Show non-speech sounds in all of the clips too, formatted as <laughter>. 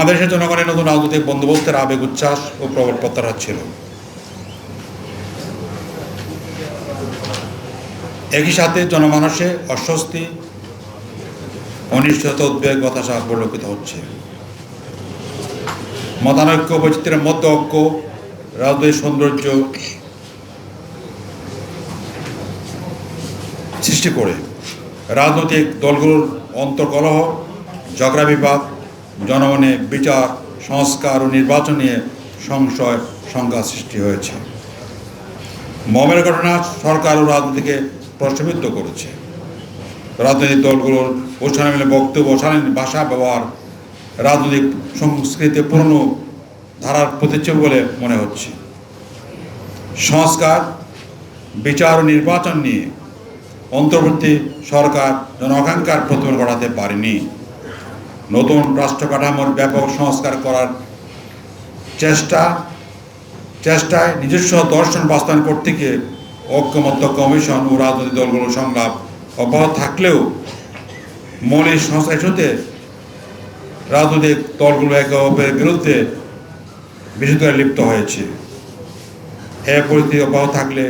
বাংলাদেশের জনগণের নতুন রাজনৈতিক বন্দোবস্তের আবেগ, উচ্ছ্বাস ও প্রবল প্রত্যাহার ছিল। একই সাথে জনমানসে অস্বস্তি, অনিশ্চয়তা, উদ্বেগ, হতাশা পরিলক্ষিত হচ্ছে। মতানৈক্য, বৈচিত্র্যের মধ্যে ঐক্য রাজনৈতিক সৌন্দর্য সৃষ্টি করে। রাজনৈতিক দলগুলোর অন্তর্কলহ ঝগড়া বিবাদ জনমনে বিচার, সংস্কার ও নির্বাচন নিয়ে সংশয়, সংঘাত সৃষ্টি হয়েছে। মমের ঘটনা সরকার ও রাজনীতিকে প্রশ্নবিদ্ধ করেছে। রাজনৈতিক দলগুলোর অনুষ্ঠানে মিলে বক্তব্য অশালীন ভাষা ব্যবহার, রাজনৈতিক সংস্কৃতি পুরনো ধারার প্রতিচ্ছবি বলে মনে হচ্ছে। সংস্কার, বিচার ও নির্বাচন নিয়ে অন্তর্বর্তী সরকার জনআকাঙ্ক্ষার প্রতিফলন ঘটাতে পারেনি। নতুন রাষ্ট্র কাঠামোর ব্যাপক সংস্কার করার চেষ্টা, চেষ্টায় নিজস্ব দর্শন বাস্তবায়ন করতে গিয়ে ঐক্যমত্য কমিশন ও রাজনৈতিক দলগুলোর সংলাপ অব্যাহত থাকলেও মৌলিক সংস্কার ইস্যুতে রাজনৈতিক দলগুলো একে অপরের বিরুদ্ধে বিশেষ লিপ্ত হয়েছে। এ পরিস্থিতি অব্যাহত থাকলে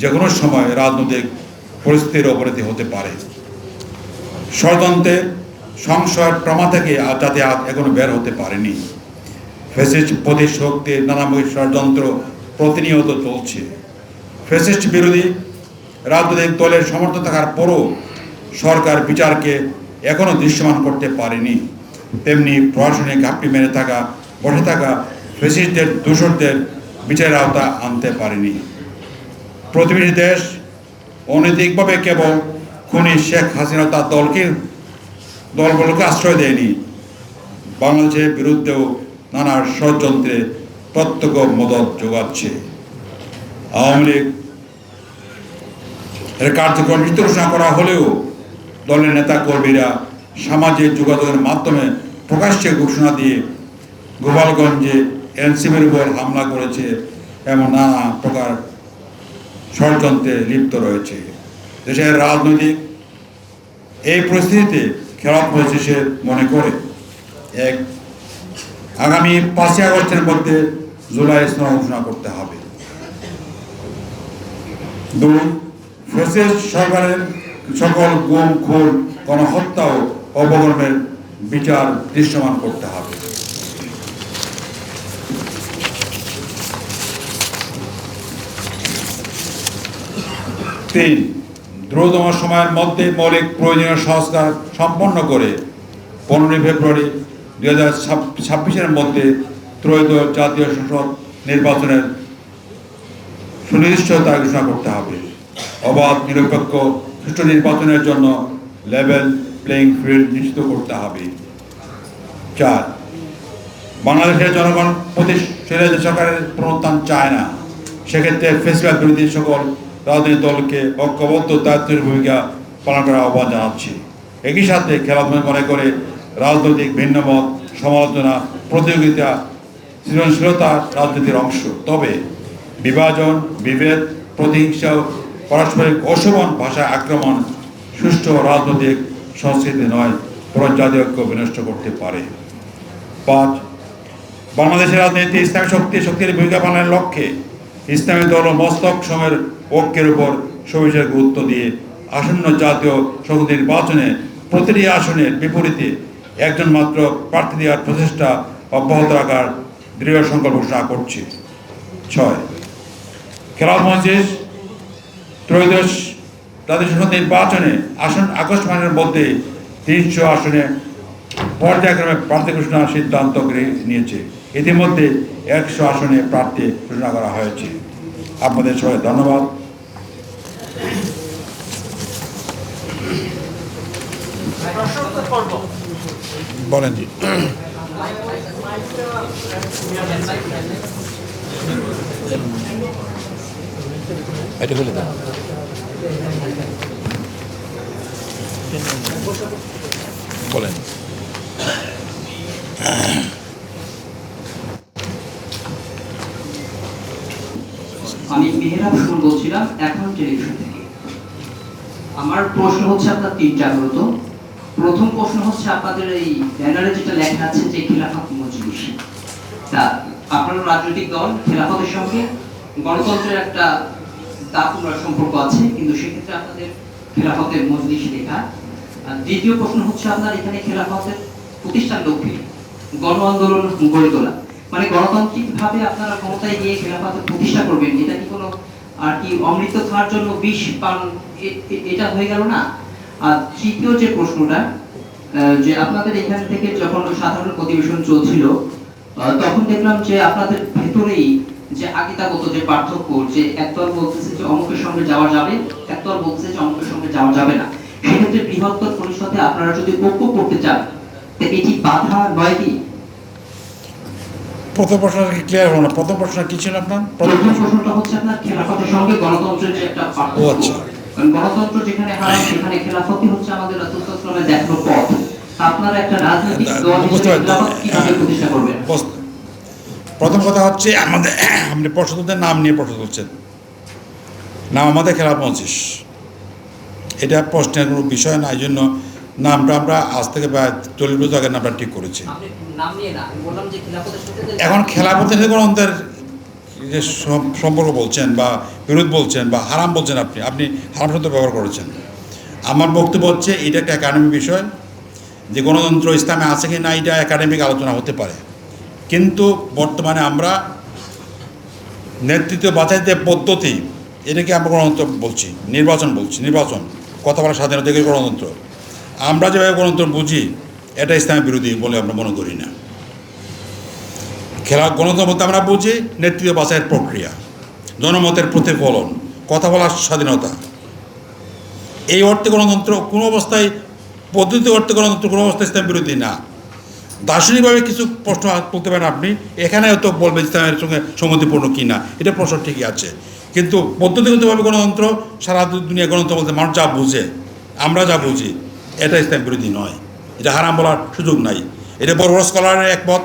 যে কোনো সময় রাজনৈতিক পরিস্থিতির অবনতি হতে পারে। ষড়যন্ত্রের সংশয়ের প্রমা থেকে যাতে এখনও বের হতে পারেনি। ফেসিস্ট প্রতিশক্তির নানামুখী ষড়যন্ত্র প্রতিনিয়ত চলছে। ফেসিস্ট বিরোধী রাজনৈতিক দলের সমর্থন থাকার পরও সরকার বিচারকে এখনও দৃশ্যমান করতে পারেনি। তেমনি প্রশাসনে ঘাপটি মেরে থাকা, বসে থাকা ফেসিস্টদের দূষরদের বিচারের আওতা আনতে পারেনি। প্রতিবেশী দেশ অনৈতিকভাবে কেবল খুনি শেখ হাসিনা তার দলকে দলগুলোকে আশ্রয় দেয়নি। বাংলাদেশের বিরুদ্ধেও নানা ষড়যন্ত্রে প্রত্যক্ষ মদত যোগাচ্ছে। আওয়ামী লীগ এর কার্যক্রম ঘোষণা করা হলেও দলের নেতা কর্মীরা সামাজিক যোগাযোগের মাধ্যমে প্রকাশ্যে ঘোষণা দিয়ে গোপালগঞ্জে এনসিবির উপর হামলা করেছে এমন নানা প্রকার ষড়যন্ত্রে লিপ্ত রয়েছে। দেশের রাজনৈতিক এই পরিস্থিতিতে খেলাপ হয়েছে সে মনে করে। এক আগামী পাঁচই আগস্টের মধ্যে জুলাই স্নান ঘোষণা করতে হবে। দুই ফেসিস সরকারের সকল গুম, খুন, গণহত্যা ও অবগণের বিচার দৃশ্যমান করতে হবে। তিন দ্রুততম সময়ের মধ্যে মৌলিক প্রয়োজনীয় সংস্কার সম্পন্ন করে পনেরোই ফেব্রুয়ারি দুই হাজার ছাব্বিশের মধ্যে ত্রয়োদশ জাতীয় সংসদ নির্বাচনের সুনির্দিষ্টতা ঘোষণা করতে হবে। অবাধ, নিরপেক্ষ, সুষ্ঠু নির্বাচনের জন্য লেভেল প্লেইং ফিল্ড নিশ্চিত করতে হবে। চার, বাংলাদেশের জনগণ প্রতি সরকারের পুনরুত্থান চায় না, সেক্ষেত্রে ফেসিবাদ বিরোধী সকল রাজনৈতিক দলকে ঐক্যবদ্ধ দায়িত্বের ভূমিকা পালন করার আহ্বান জানাচ্ছি। একই সাথে খেলাধুলা মনে করে রাজনৈতিক ভিন্নমত, সমালোচনা, প্রতিযোগিতা, সৃজনশীলতা রাজনীতির অংশ। তবে বিভাজন, বিভেদ, প্রতিহিংসা পারস্পরিক অশোভন ভাষা আক্রমণ সুষ্ঠু রাজনৈতিক সংস্কৃতি নয়, বরং জাতীয় ঐক্য বিনষ্ট করতে পারে। পাঁচ, বাংলাদেশের রাজনীতি ইসলামী শক্তি শক্তির ভূমিকা পালনের লক্ষ্যে ইসলামী দল ও মস্তক সময়ের ঐক্যের উপর সবিশেষ গুরুত্ব দিয়ে আসন্ন জাতীয় সংসদ নির্বাচনে প্রতিটি আসনের বিপরীতে একজন মাত্র প্রার্থী দেওয়ার প্রচেষ্টা অব্যাহত রাখার দৃঢ় সংকল্প ঘোষণা করছি। ছয় খেলাফ মজলিস ত্রয়োদশ জাতীয় সংসদ নির্বাচনে আসন আগস্ট মাসের মধ্যে তিনশো আসনে পর্যায়ক্রমে প্রার্থী ঘোষণার সিদ্ধান্ত নিয়েছে। ইতিমধ্যে একশো আসনে প্রার্থী ঘোষণা করা হয়েছে। আপনাদের সবাই ধন্যবাদ। বলেন জি। বলেন। আমি মেহরাব বলছিলাম এখন টেলিভিশন। আমার প্রশ্ন হচ্ছে আপনার তিনটা মূলত। প্রথম প্রশ্ন হচ্ছে আপনাদের এই ব্যানারে যেটা লেখা আছে যে খিলাফত মজলিস। তা আপনার রাজনৈতিক দল, খেলাফতের সঙ্গে গণতন্ত্রের একটা দাপুরা সম্পর্ক আছে, কিন্তু সেক্ষেত্রে আপনাদের খেলাফতের মজলিস লেখা। আর দ্বিতীয় প্রশ্ন হচ্ছে আপনার এখানে খেলাফতের প্রতিষ্ঠান লক্ষ্যে গণ আন্দোলন গড়ে তোলা। মানে গণতান্ত্রিক ভাবে আপনারা ক্ষমতায় গিয়ে খেলাফতের প্রতিষ্ঠা করবেন, এটা কি কোনো আর কি অমৃত খাওয়ার জন্য বিষ পান এটা হয়ে গেল না? আর তৃতীয় যে প্রশ্নটা যে আপনাদের এখান থেকে যখন সাধারণ অধিবেশন চলছিল তখন দেখলাম যে আপনাদের ভেতরেই যে আগিতাগত যে পার্থক্য, যে একদল বলতেছে যে অমুকের সঙ্গে যাওয়া যাবে একদল বলতেছে যে অমুকের সঙ্গে যাওয়া যাবে না। সেক্ষেত্রে বৃহত্তর পরিষদে আপনারা যদি ঐক্য করতে চান এটি বাধা নয় কি? প্রথম প্রশ্ন ক্লিয়ার হলো না? প্রথম প্রশ্ন কি ছিল আপনার? প্রথম প্রশ্নটা হচ্ছে আপনার খেলাফতের সঙ্গে গণতন্ত্রের যে একটা পার্থক্য। আচ্ছা। কারণ গণতন্ত্র যেখানে হারাম সেখানে খেলাফতই হচ্ছে আমাদের রাসূলুল্লাহ দেখানো পথ। আপনারা একটা রাজনৈতিক দল হিসেবে কীভাবে প্রতিষ্ঠা করবেন? প্রথম কথা হচ্ছে আমাদের <clears throat> আপনি প্রশ্নদের নাম নিয়ে প্রশ্ন তুলছেন। নাম আমাদের খেলা পঁচিশ এটা প্রশ্নের কোনো বিষয় না এই জন্য নামটা আমরা আজ থেকে প্রায় চল্লিশ বছর আগে নামটা ঠিক করেছি। আপনি নাম নিয়ে না আমি বললাম যে খেলাফতের সাথে এখন কোনো অন্তর যে সম্পর্ক বলছেন বা বিরোধ বলছেন বা হারাম বলছেন আপনি আপনি হারাম শব্দ ব্যবহার করেছেন। আমার বক্তব্য হচ্ছে এটা একটা একাডেমিক বিষয়। যে গণতন্ত্র ইসলামে আছে কি না এটা একাডেমিক আলোচনা হতে পারে। কিন্তু বর্তমানে আমরা নেতৃত্ব বাছাইতে পদ্ধতি এটাকে আমরা গণতন্ত্র বলছি নির্বাচন বলছি নির্বাচন কথা বলার স্বাধীনতা গণতন্ত্র। আমরা যেভাবে গণতন্ত্র বুঝি, এটা ইসলামের বিরোধী বলে আমরা মনে করি না। খেলা গণতন্ত্র বলতে আমরা বুঝি নেতৃত্ব বাছাইয়ের প্রক্রিয়া, জনমতের প্রতিফলন, কথা বলার স্বাধীনতা। এই অর্থে গণতন্ত্র কোনো অবস্থায় পদ্ধতি অর্থে গণতন্ত্র কোনো অবস্থায় ইসলাম বিরোধী না। দার্শনিকভাবে কিছু প্রশ্ন তুলতে পারেন আপনি এখানে হয়তো বলবেন ইসলামের সঙ্গে সঙ্গতিপূর্ণ কি না, এটা প্রশ্ন ঠিকই আছে। কিন্তু পদ্ধতিগতভাবে গণতন্ত্র সারা দুনিয়া গণতন্ত্র বলতে মানুষ যা বুঝে, আমরা যা বুঝি এটা ইসলাম বিরোধী নয়। এটা হারাম বলার সুযোগ নাই। এটা বড় বড় স্কলারের একমত।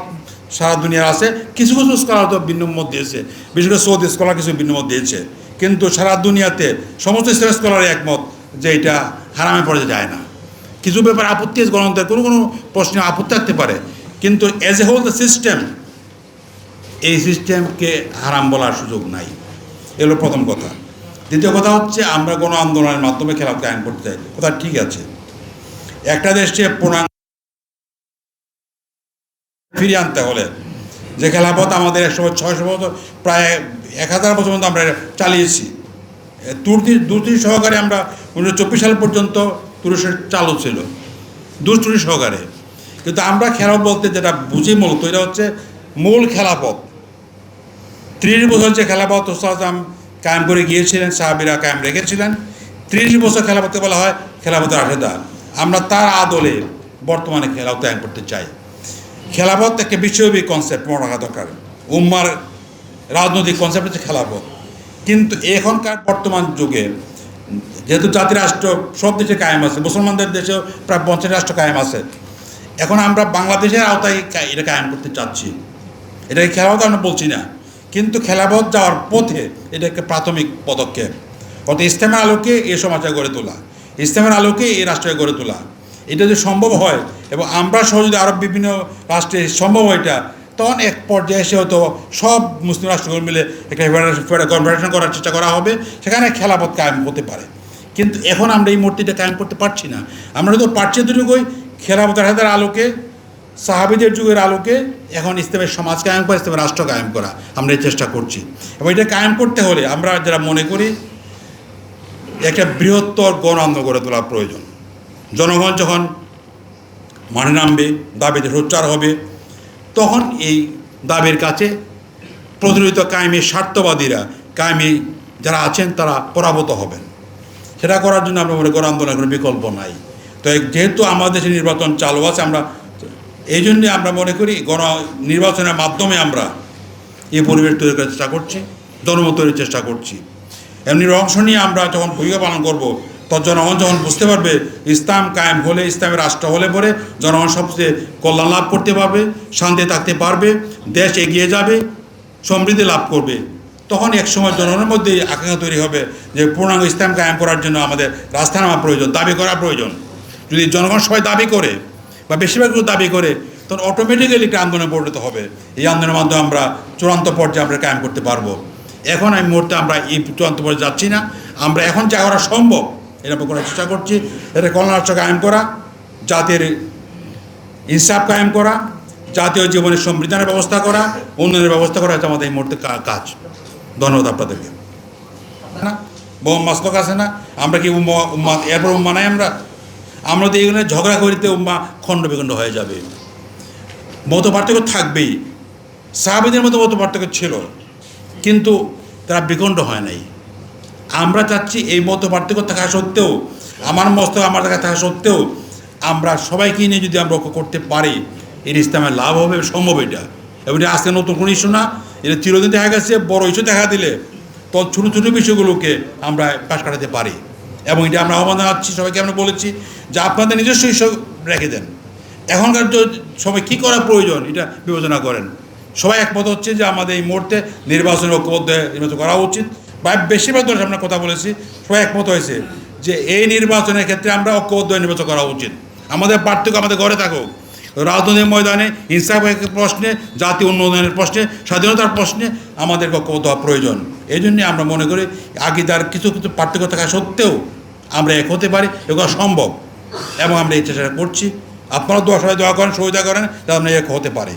সারা দুনিয়ার আছে। কিছু কিছু স্কলার তো ভিন্ন মত দিয়েছে। বিশেষ করে সৌদি স্কলার কিছু ভিন্ন মত দিয়েছে। কিন্তু সারা দুনিয়াতে সমস্ত ইসলাম স্কলারের একমত যে এটা হারামে পড়ে যায় না। কিছু ব্যাপারে আপত্তি আছে গণতন্ত্রের কোনো কোনো প্রশ্নে আপত্তি থাকতে পারে। কিন্তু as a whole the system এই সিস্টেমকে হারাম বলার সুযোগ নাই। এগুলো প্রথম কথা। দ্বিতীয় কথা হচ্ছে, আমরা গণ আন্দোলনের মাধ্যমে খেলা কায়েম করতে চাই। কথা ঠিক আছে। একটা দেশকে পূর্ণাঙ্গ ফিরিয়ে আনতে হলে যে খেলাপথ আমাদের একশো ছয়শো বছর প্রায় এক হাজার বছর পর্যন্ত আমরা চালিয়েছি। তুর্তি দুর্তি সহকারে আমরা উনিশশো চব্বিশ সাল পর্যন্ত তুরস্কের চালু ছিল দুষ্টি সহকারে। কিন্তু আমরা খেলা বলতে যেটা বুঝি মূলত, এটা হচ্ছে মূল খেলাপথ। ত্রিশ বছর যে খেলাপথ ওস্তাম কায়েম করে গিয়েছিলেন, সাহাবিরা কায়েম রেখেছিলেন। ত্রিশ বছর খেলাপথে বলা হয় খেলাপথের আশেদা আমরা তার আদলে বর্তমানে খেলাও কায়েম করতে চাই। খেলাপথ একটা বিশ্বব্যাপী কনসেপ্ট মনে রাখা দরকার। উম্মার রাজনৈতিক কনসেপ্ট হচ্ছে খেলাপথ কিন্তু এখনকার বর্তমান যুগে যেহেতু জাতি রাষ্ট্র সব দেশে কায়েম আছে, মুসলমানদের দেশেও প্রায় পঞ্চাশ রাষ্ট্র কায়েম আছে। এখন আমরা বাংলাদেশের আওতায় এটা কায়েম করতে চাচ্ছি। এটাকে খেলাপথ আমরা বলছি না। কিন্তু খেলাপথ যাওয়ার পথে এটা একটা প্রাথমিক পদক্ষেপ। অর্থাৎ ইসলামের আলোকে এ সমাজে গড়ে তোলা। ইসলামের আলোকে এই রাষ্ট্রকে গড়ে তোলা। এটা যদি সম্ভব হয় এবং আমরা সহ যদি আরব বিভিন্ন রাষ্ট্রে সম্ভব হয় এটা, তখন এক পর্যায়ে এসে হয়তো সব মুসলিম রাষ্ট্রগুলো মিলে একটা কনফেডারেশন করার চেষ্টা করা হবে, সেখানে খেলাপথ কায়েম হতে পারে। কিন্তু এখন আমরা এই মূর্তিটা কায়েম করতে পারছি না। আমরা তো পারছি দুটুকুই খেলাপথের হাতের আলোকে, সাহাবিদের যুগের আলোকে, এখন ইসলামের সমাজ কায়েম করা ইসলামের রাষ্ট্র কায়েম করা আমরা এই চেষ্টা করছি। এবং এটা কায়েম করতে হলে আমরা যারা মনে করি একটা বৃহত্তর গণ আন্দোলন গড়ে তোলা প্রয়োজন। জনগণ যখন মানে নামবে, দাবিতে সোচ্চার হবে, তখন এই দাবির কাছে প্রতিনিধিত্ব কায়েমি স্বার্থবাদীরা, কায়েমি যারা আছেন তারা পরাভূত হবেন। সেটা করার জন্য আমরা মনে করি আন্দোলনের কোনো বিকল্প নাই। তো যেহেতু আমাদের দেশে নির্বাচন চালু আছে, আমরা এই জন্যে আমরা মনে করি গণ নির্বাচনের মাধ্যমে আমরা এই পরিবেশ তৈরি করার চেষ্টা করছি জনমত তৈরির চেষ্টা করছি। এমনি অংশ নিয়ে আমরা যখন ভূমিকা পালন করব, তখন জনগণ যখন বুঝতে পারবে, ইসলাম কায়েম হলে ইসলামের রাষ্ট্র হলে পরে জনগণ সবচেয়ে কল্যাণ লাভ করতে পারবে শান্তি থাকতে পারবে, দেশ এগিয়ে যাবে, সমৃদ্ধি লাভ করবে। তখন এক সময় জনগণের মধ্যে আকাঙ্ক্ষা তৈরি হবে যে পূর্ণাঙ্গ ইসলাম কায়েম করার জন্য আমাদের রাস্তা নামা প্রয়োজন, দাবি করা প্রয়োজন। যদি জনগণ সবাই দাবি করে বা বেশিরভাগ দাবি করে, তখন অটোমেটিক্যালি একটা আন্দোলনে পরিণত হবে। এই আন্দোলনের মাধ্যমে আমরা চূড়ান্ত পর্যায়ে আমরা কায়েম করতে পারব। এখন এই মুহূর্তে আমরা এই চূড়ান্ত পর্যায়ে যাচ্ছি না। আমরা এখন যা করা সম্ভব, এটা করার চেষ্টা করছি। এটা কল্যাণ রাষ্ট্র কায়েম করা, জাতির ইনসাফ কায়েম করা, জাতীয় জীবনের সংবিধানের ব্যবস্থা করা, উন্নয়নের ব্যবস্থা করা হচ্ছে আমাদের এই মুহূর্তে কাজ। ধন্যবাদ আপনাদেরকে। না বহু মাসলক আছে না। আমরা কি উম্মা এরপর উম্মা নাই আমরা? আমরা তো এইগুলো ঝগড়া করিতে উম্মা খণ্ড বিখণ্ড হয়ে যাবে। মত পার্থক্য থাকবেই। সাহাবিদের মতো মত পার্থক্য ছিল। কিন্তু তারা বিখণ্ড হয় নাই। আমরা চাচ্ছি এই মত পার্থক্য থাকা সত্ত্বেও, আমার মস্তক আমার দেখা থাকা সত্ত্বেও, আমরা সবাইকে নিয়ে যদি আমরা করতে পারি, এর ইসলামের লাভ হবে, সম্ভব এটা। এবং এটা আজকে নতুন কোনো ইস্যু না, এটা চিরদিন দেখা গেছে, বড় ইস্যু দেখা দিলে তো ছোটো ছোটো বিষয়গুলোকে আমরা পাশ কাটাতে পারি। এবং এটা আমরা আহ্বান জানাচ্ছি, সবাইকে আমরা বলেছি যে আপনাদের নিজস্ব ইস্যু রেখে দেন। এখনকার সবাই কী করা প্রয়োজন, এটা বিবেচনা করেন। সবাই একমত হচ্ছে যে আমাদের এই মুহূর্তে নির্বাচন ঐক্যবদ্ধ নির্বাচন করা উচিত। বা বেশিরভাগ দলের সামনে কথা বলেছি, সবাই একমত হয়েছে যে এই নির্বাচনের ক্ষেত্রে আমরা ঐক্যবদ্ধ নির্বাচন করা উচিত। আমাদের পার্থক্য আমাদের ঘরে থাকুক। রাজনৈতিক ময়দানে ইনসাফের প্রশ্নে, জাতি উন্নয়নের প্রশ্নে, স্বাধীনতার প্রশ্নে আমাদের ঐক্যবদ্ধ হওয়া প্রয়োজন। এই জন্যে আমরা মনে করি আগে তার কিছু কিছু পার্থক্য থাকা সত্ত্বেও আমরা এক হতে পারি, এগুলো সম্ভব। এবং আমরা এই চেষ্টা করছি। আপনারা দোয়া সবাই দোয়া করেন সুবিধা করেন, যাতে আমরা এক হতে পারি।